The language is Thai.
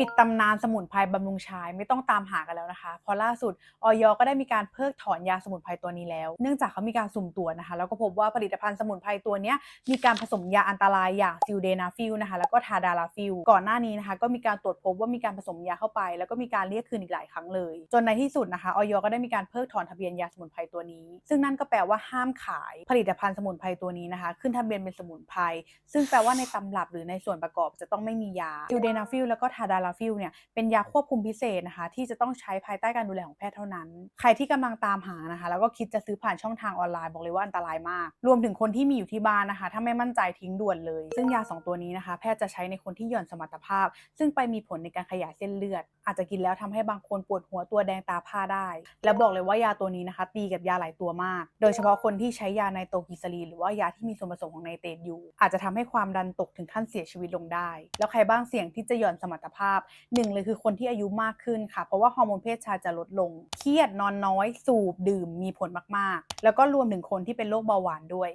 ปิดตำนานสมุนไพรบำรุงชายไม่ต้องตามหากันแล้วนะคะเพราะล่าสุดออยก็ได้มีการเพิกถอนยาสมุนไพรตัวนี้แล้ว เนื่องจากเขามีการสุ่มตรวจนะคะ แล้วก็พบว่าผลิตภัณฑ์สมุนไพรตัวนี้มีการผสมยาอันตรายอย่างซิลเดนาฟิลนะคะแล้วก็ทาดาราฟิลก่อนหน้านี้นะคะ ก็มีการตรวจพบว่ามีการผสมยาเข้าไป แล้วก็มีการเรียกคืนอีกหลายครั้งเลย จนในที่สุดนะคะออยก็ได้มีการเพิกถอนทะเบียนยาสมุนไพรตัวนี้ ซึ่งนั่นก็แปลว่าห้ามขายผลิตภัณฑ์สมุนไพรตัวนี้นะคะ ขึ้นทะเบียนเป็นสมุนไพรซึ่งแปลว่าในตำรับหรือในส่วนประกอบจะต้องไม่มียาซิลเดนาฟิลแล้วก็ทาดาราฟิลเนี่ยเป็นยาควบคุมพิเศษนะคะ ที่จะต้องใช้ภายใต้การดูแลของแพทย์เท่านั้น ใครที่กำลังตามหานะคะ แล้วก็คิดจะซื้อผ่านช่องทางออนไลน์บอกเลยว่าอันตรายมาก รวมถึงคนที่มีอยู่ที่บ้านนะคะ ถ้าไม่มั่นใจทิ้งด่วนเลย ซึ่งยาสองตัวนี้นะคะ แพทย์จะใช้ในคนที่หย่อนสมรรถภาพ ซึ่งไปมีผลในการขยายเส้นเลือด อาจจะกินแล้วทำให้บางคนปวดหัวตัวแดงตาผ้าได้ แล้วบอกเลยว่ายาตัวนี้นะคะตีกับยาหลายตัวมาก โดยเฉพาะคนที่ใช้ยาไนโตรกิซาลีนหรือว่ายาที่มีส่วนผสมของไนเตรตอยู่ อาจจะทำให้ความดันตกถึงขั้นเสียชีวิตลงได้ แล้วใครบ้างเสี่ยงที่จะหย่อนสมรรถภาพหนึ่งเลยคือคนที่อายุมากขึ้นค่ะ เพราะว่าฮอร์โมนเพศชายจะลดลง เครียดนอนน้อย สูบดื่มมีผลมากๆ แล้วก็รวมถึงคนที่เป็นโรคเบาหวานด้วย